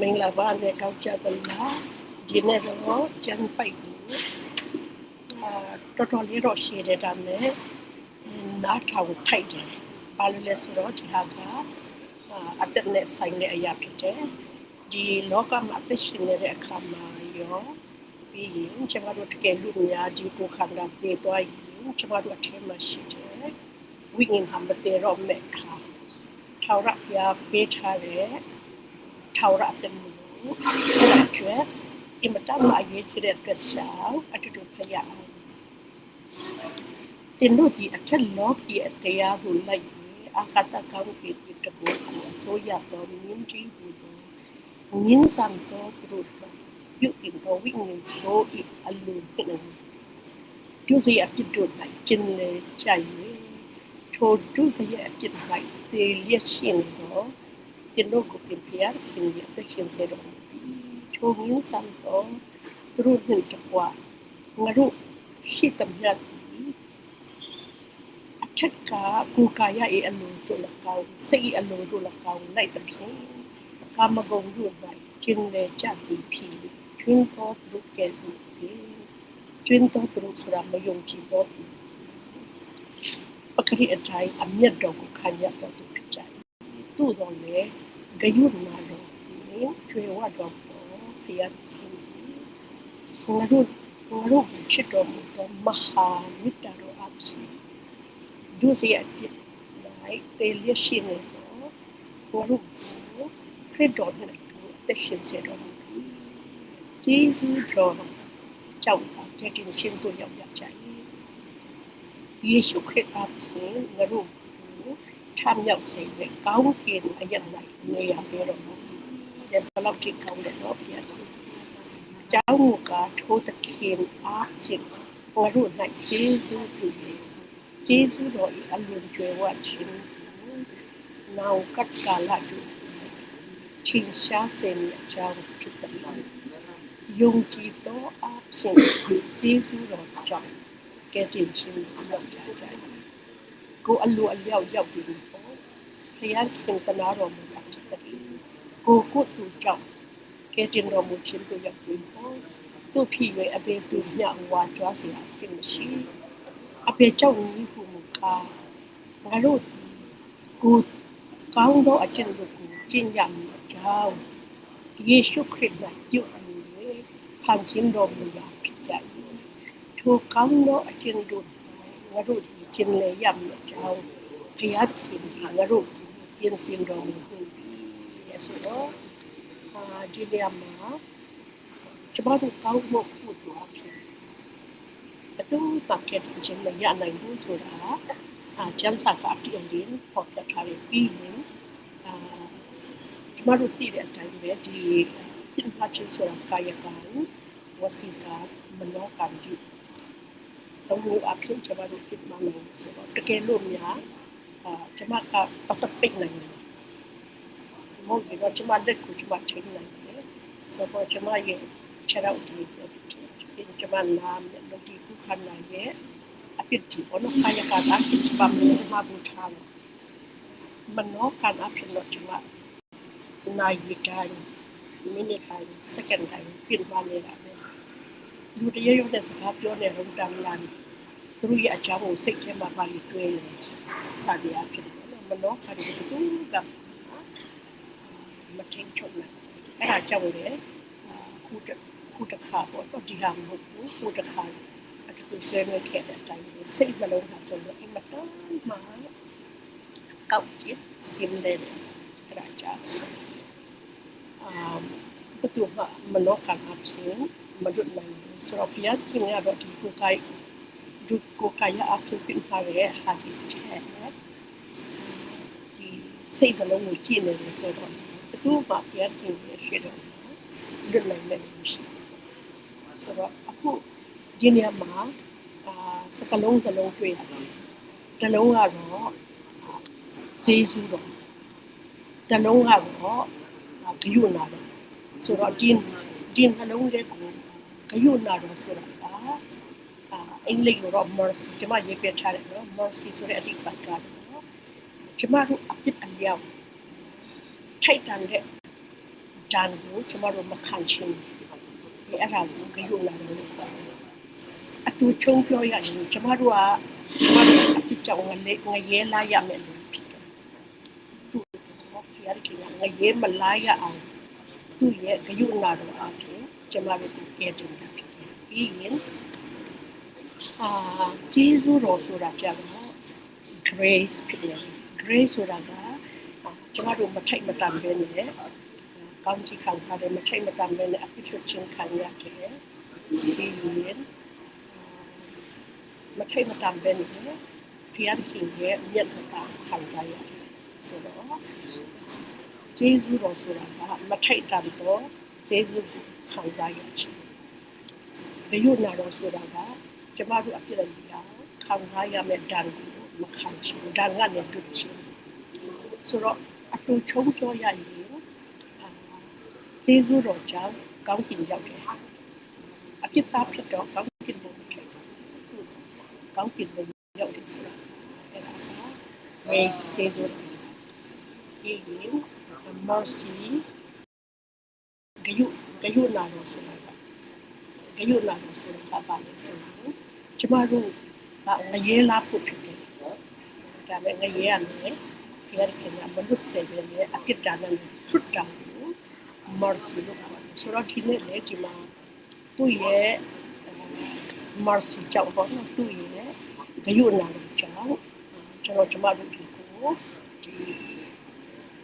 မင်္ဂလာပါနဲ့ကောက်ကြပါလားဒီနေ့တော့ကျန်ပိုက်ကိုအာတော်တော်လေးတော့ရှည်တယ်ဒါနဲ့နားထောင်ထိုက်တယ်ဘာလို့လဲဆိုတော့ဒီဟာကအအတက်နဲ့ဆိုင်တဲ့အရာဖြစ်တယ်ဒီလောကမှာအသက်ရှင်နေတဲ့အခါမှာရောပြီးရင်ကျွန်တော်တို့တကယ်လူများဒီကိုခန္ဓာပြေးသွားရင်ကျွန်တော်တို့အထက်မှာရှိတယ်ဝိညာဉ်ဟာမတေတော့မဲ့ခါထောက်ရပြပေးထားတဲ့ ထောက်ရတဲ့မူအတွက်အင်မတန်မှအရေးကြီးတဲ့အတွက်ကြောင့်အတူတူဖရအောင်တင်တို့ဒီအထက်လောကီအတရားကိုလိုက်ရင်အာကတကောင်းပြီတဘောကိုအစိုးရတော်မြင့်ကြီးဘူးတော့မြင့်စံတော်ပြုပြုင်တော်ဝိညာဉ်ဆိုအအလိုဖြစ်နေကျိုးစရပြစ်တို့လိုက်ကျင်းလေကြိုက်ရထိုဒုစရအပြစ်လိုက်တေလျက်ရှိနေတော့တင်တို့ကိုပြင်ပြရခင်ရတဲ့ရှင်စေတော့ထိုမြင့်စံတော်သူ တို့နဲ့တကွာငါတို့ရှိတမျှအထက်ကကိုကာယရဲ့အလိုတို့လကောင်းစိတ်အလိုတို့လကောင်းလိုက်တဲ့ဖြင့်ကာမဂုဏ်တို့လိုက်ကျင်းလေကြပြီးဖြစ်ကျွင်းတော်သူကဲ့သို့ကျွင်းတော်သူဆိုတာမယုံကြည်တော့ပကတိအတိုင်းအမျက်တော်ကိုခံရတော့သူဖြစ်ကြတယ်။ သို့တော်လည်းဂယုနာတော်ကိုကျွေဝတော်တော်ဖျက်ခြင်းငါတို့ငါတို့ချစ်တော်မူသောမဟာမေတ္တာတော်အဖြစ်ဒုစရပြစ်လိုက်တေလျရှိနေတော့ငါတို့ကိုခရစ်တော်နဲ့အသက်ရှင်စေတော်မူပြီးဂျေဇုတော်ကြောင့်တဲ့တင်ချင်းတို့ရောက်ရကြ၏ယေရှုခရစ်အဖြစ်ငါတို့ကို ထမြောက်စေတဲ့ကောင်းကင်အရက်၌နေရပေတော်မူတဲ့ဘလောက်ထိကောင်းတယ်တော့ပြရတယ်။ကျောင်းကထိုးတခင်အားဖြင့်ငါတို့၌ဂျေဇုပြု၏ဂျေဇုတော်၏အလွန်ကျွယ်ဝခြင်းနောက်ကတ်ကာလတို့ထင်ရှားစေမည်အကြောင်းဖြစ်တယ်။ယုံကြည်သောအဖြစ်ဂျေဇုတော်ကြောင့်ကဲ့တင်ခြင်းကိုရောက်ကြကြ။ ကိုအလိုအလျောက်ရောက်ပြီးပေါ့။ဖျားခင်တနာတော်မူရဖြစ်တယ်။ကိုကိုသူကြောင့်ကဲ့တင်တော်မူခြင်းကိုရောက်ပြီးပေါ့။သူဖြစ်၍အပေသူမြဝါကြွားเสียဖြစ်မရှိ။အပေကြောင့်ဤဟုမူကားငါတို့ကိုကောင်းသောအကျင့်တို့ကိုကျင့်ရမည်အကြောင်းယေရှုခရစ်၌ပြုအပ်၍ဖန်ဆင်းတော်မူရာဖြစ်ကြ၏ထိုကောင်းသောအကျင့်တို့ငါတို့ ကျင့်လေရမည်အကြောင်းဘုရားခင်ငါတို့ပြင်ဆင်တော်မူပြီယေဆိုတော့အာဒီလျာမှာကျမတို့ကောင်းမှုကိုတော်ဖြစ်အတူပတ်ကတဲ့ခြင်းလည်းရနိုင်ဘူးဆိုတာအာကျန်းစာကအပြည့်အင်းပေါ်ပြထားပြီးရင်အာကျမတို့သိတဲ့အတိုင်းပဲဒီပြင်ပချင်းဆိုတာကာယကံဝစီကမနောကံ ပြုတော့ဘုအဖြစ်ကျမတို့ပြမနိုင်ဆိုတော့တကယ်လို့များအာကျမကပစပိတ်နိုင်တယ်မဟုတ်ဘူးကျမလက်ကိုကျမထိန်းနိုင်တယ်ဆိုတော့ကျမရဲ့ခြေထောက်ဒီပြင်ကျမနားနဲ့လုပ်ဒီခုခန္ဓာရဲ့အဖြစ်ဒီဘောနကာယကတာဖြစ်ပါမယ်မှာဘူထားမနောကံအဖြစ်လို့ကျမနိုင်တိုင်းမိနစ်တိုင်းစက္ကန့်တိုင်းပြင်ပါနေတာပဲလူတရရုံတဲ့စကားပြောနေတော့တမ်းလာ သူတို့ရဲ့အကြောင်းကိုစိတ်ထဲမှာပါလိတွေးနေစာပြာဖြစ်တယ်မနောကံကိုတူကမထိန်ချုပ်နိုင်အဲ့ဒါကြောင့်လေခုတခုတခါပေါ့တော့ဒီဟာမဟုတ်ဘူးခုတခါအတူတူဆွဲနေခဲ့တဲ့အတိုင်းစိတ်နှလုံးသားဆိုတော့အင်မတန်မှကောက်ကြည့်စင်တယ်အဲ့ဒါကြောင့်အာဘယ်သူမှမနောကံအဖြစ်မလွတ်နိုင်ဘူးဆိုတော့ဘုရားခင်ရတော့ဒီကိုကို က်ဒုကိုကိုက်ရအဖြစ်ပြင်ပါရဲ့ဟာဒီတဲ့ဒီစိတ်နှလုံးကိုကြည့်နေတယ်ဆိုတော့ဘယ်သူမှဘုရားခင်ရရှိတော့လွတ်နိုင်မယ်မရှိဆိုတော့အခုဒီနေရာမှာအာစကလုံးတစ်လုံးတွေ့ရတယ်တစ်လုံးက အာအင်္ဂလိပ်လိုတော့ mercy ကျွန်မရေးပြထားတယ်နော် mercy ဆိုတဲ့အဓိပ္ပာယ်ကတော့ကျွန်မတို့အပြစ်အလျောက်ထိုက်တန်တဲ့ဂျန်ကိုကျမတို့မခံချင်ဘူးအဲ့ဒါကိုဂရုလာတယ်လို့ခေါ်တယ်အတူချုံပြောရရင်ကျမတို့ကကျမတို့အဖြစ်ကြောင့်ငလေငရဲလာရမယ်လို့ဖြစ်တယ်သူ့ကိုဖျားခင်ကငရဲမလာရအောင်သူ့ရဲ့ဂရုလာတော့အဖြစ်ကျမတို့ကိုကဲတင်တာဖြစ်တယ်ပြီးရင် အာဂျေဇုတော်ဆိုတာကြတော့ grace ဖြစ်တယ် grace ဆိုတာကကျမတို့မထိုက်မတန်ပဲနဲ့ကောင်းချီးခံစားတယ်မထိုက်မတန်ပဲနဲ့အပြစ်ချခြင်းခံရတယ်ဒီရင်မထိုက်မတန်ပဲနဲ့ဖျားခင်ရဲ့မြတ်တာခံစားရတယ်ဆိုတော့ဂျေဇုတော်ဆိုတာကမထိုက်တန်တော့ဂျေဇုခံစားရခြင်းဘယ်လိုနာတော့ဆိုတာက ကျမတို့အပြစ်လည်းရအောင်ခံစားရမယ့်ဓာတ်ကိုမခံချင်ဓာတ်ကလည်းတွေ့ချင်ဆိုတော့အတူချုံပြောရရင်ဂျေဇုတော်ကြောင့်ကောင်းကင်ရောက်တယ်အပြစ်သားဖြစ်တော့ကောင်းကင်ဘုံထိုက်ကောင်းကင်ဘုံရောက်တယ်ဆိုတာအဲ့ဒါက grace ဂျေဇုဒီရင် mercy ဂယုဂယုနာတော်ဆိုတာဂယုနာတော်ဆိုတာပါလေဆိုတော့ ကျမတို့ကငရဲလာဖို့ဖြစ်တယ်ဒါပေမဲ့ငရဲရမယ်ရတဲ့ကမလို့စေပဲလေအပြစ်တာနဲ့ဆွတ်တာကို mercy လို့ခေါ်တယ်ဆိုတော့ဒီနေ့လေဒီမှာသူ့ရဲ့ mercy ကြောင့်ပေါ့နော်သူ့ရဲ့ဂယုနာတော်ကြောင့်ကျွန်တော်ကျမတို့ဒီကိုဒီ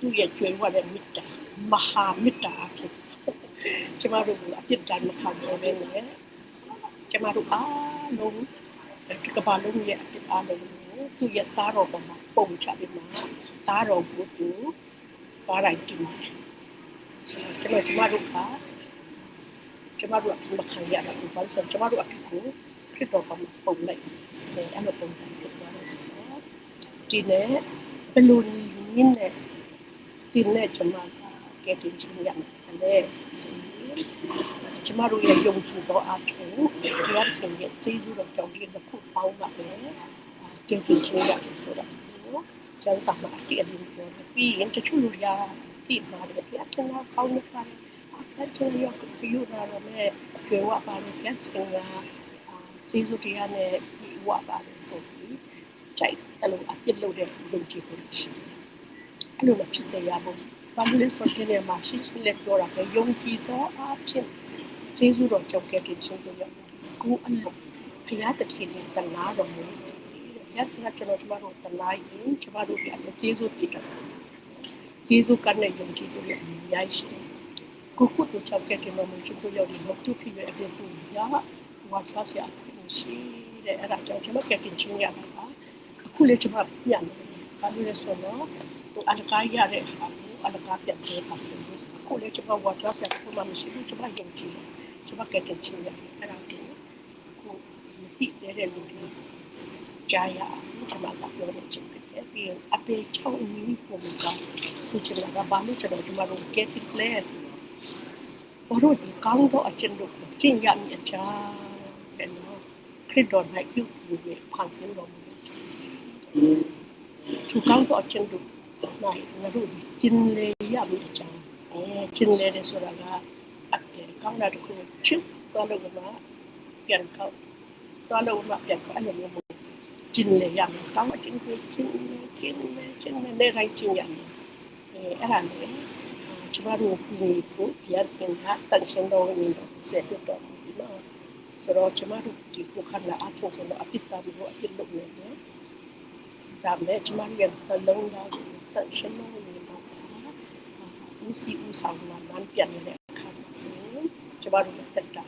သူ့ရဲ့ကြွယ်ဝတဲ့မေတ္တာမဟာမေတ္တာအဖြစ်ကျမတို့ကအပြစ်ဒဏ်မခံစားဘဲနဲ့ကျမတို့အား လုံးဒီကမ္ဘာလုံးရဲ့အပြစ်အားလုံးကိုသူ့ရဲ့သားတော်ပေါ်မှာပုံချပြီးမှသားတော်ကိုသူကားလိုက်တင်တယ်ကျွန်တော်ကျမတို့ကကျမတို့အပြစ်မခံရတာဘူးဘာလို့ဆိုကျမတို့အပြစ်ကိုခရစ်တော်ပေါ်မှာပုံလိုက်တယ်အဲ့လိုပုံစံဖြစ်သွားလို့ဆိုတော့ဒီနေ့ဘယ်လိုနည်းနဲ့ဒီနေ့ကျမကကဲတင်ချင်ရတယ်ဆိုရင် ကျမတို့ရဲ့ယုံကြည်သောအဖြစ်ဘုရားရှင်ရဲ့ကျေးဇူးတော်ကြောင့်ဒီတစ်ခုပေါင်းပါတယ်ကဲတင်ချင်ရတယ်ဆိုတော့ကျန်စာမှာအတိအကျပြောတယ်ပြီးရင်တချို့လူတွေကတိမှာတယ်ဘုရားခင်ကကောင်းနေပါတယ်အဲ့ဒါရောကယူလာတော့မဲ့ကျွေးဝပါတယ်ဘုရားခင်ကကျေးဇူးတရားနဲ့ဝပါတယ်ဆိုပြီးကြိုက်အဲ့လိုအပြစ်လုပ်တဲ့ယုံကြည်ကိုရှိတယ်အဲ့လိုဖြစ်စေရဖို့ဘာလို့လဲဆိုတော့ဒီမှာရှိရှိလက်ပြောတာပဲယုံကြည်သောအဖြစ် ကျေးဇူးတော်ကြောင့်ကဲ့တင်ခြင်းတို့ရောက်ကိုအလို့ဘုရားတခင်နဲ့တနာတော်မူတယ်။ရသနာကျွန်တော်ကျမတို့တနာရင်ကျမတို့ပြန်ကျေးဇူးပြတယ်။ကျေးဇူးကနဲ့ယုံကြည်တို့ရောက်ရိုက်ရှိတယ်။ကိုခုတို့ချောက်ကဲ့တင်တော်မူခြင်းတို့ရောက်ဒီမဟုတ်ဖြစ်ရဲ့အဖြစ်တို့ရဝါချဆရာရှိတဲ့အဲ့ဒါကြောင့်ကျွန်တော်ကဲ့တင်ခြင်းရတာပါ။အခုလေကျွန်မပြန်တယ်။ဘာလို့လဲဆိုတော့သူအလကားရတဲ့ဟာအလကားပြတ်တဲ့ပါဆိုတော့ကိုလေကျွန်မဝါချဆရာကမှမရှိဘူးကျွန်မယုံကြည် တယ်။ကျွန်မကဲ့တင်ခြင်းရအဲ့ဒါဒီကိုမတိတဲ့လူတွေကြားရအောင်ကျွန်မကပြောနေချင်တယ်ပြီးရ င်အပေချောင်းမီပုံကဆိုချင်တာဘာလို့ကျွန်တော်ကျွန်မတို့ get it clear ဘာလို့ဒီကောင်းတော့အကျဉ်းတို့ကိုကျင့်ရမြချာတယ်နော်ခရစ်တော်၌ပြုပြီးဖန်ဆင်းတော်မူတယ်သူကောင်းတော့အကျဉ်းတို့၌ငါတို့ကျင့်လေရမြချာအဲကျင့် မတို့တက်တာ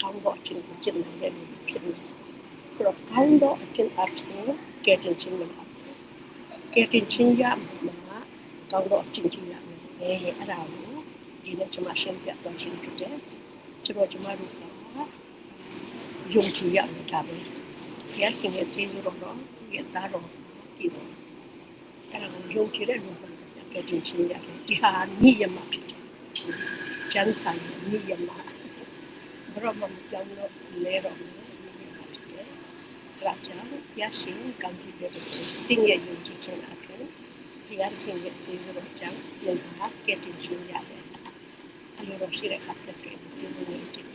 ကောင်းတော့ချင်းကိုကျင့်နိုင်တဲ့လူဖြစ်နေတယ်ဆိုတော့ကောင်းသောအကျင့်အဖြစ်ကဲတင်ခြင်းလို့ကဲတင်ခြင်းရမှာကောင်းသောအကျင့်ချင်းရမယ်အဲအဲ့ဒါကိုဒီနေ့ကျွန်မရှင်းပြသွားခြင်းဖြစ်တယ်ကျွန်တော်ကျွန်မတို့ကယုံကြည်ရမယ်ဒါပဲဘုရားရှင်ရဲ့ကျေးဇူးတော်တော့သူရဲ့သားတော်ပြည့်စုံအဲ့ဒါကိုယုံကြည်တဲ့လူတွေကဲတင်ခြင်းရတယ်ဒီဟာနိယမဖြစ်တယ် ကျမ်းစာရဲ့နိယမဘရောမပြောင်းလို့လဲတော့ရာကြောင့်ရရှိကောင်းကြည့်ပြပါစေ။တင်းရဲ့ယုံကြည်ခြင်းအပြင်ဘုရားခင်ရဲ့ကျေးဇူးတော်ကြောင့်ယုံတာကဲ့တင်ခြင်းရတယ်။တော့ရှိတဲ့အခါဖြစ်တယ်ကျေးဇူးလေးတင်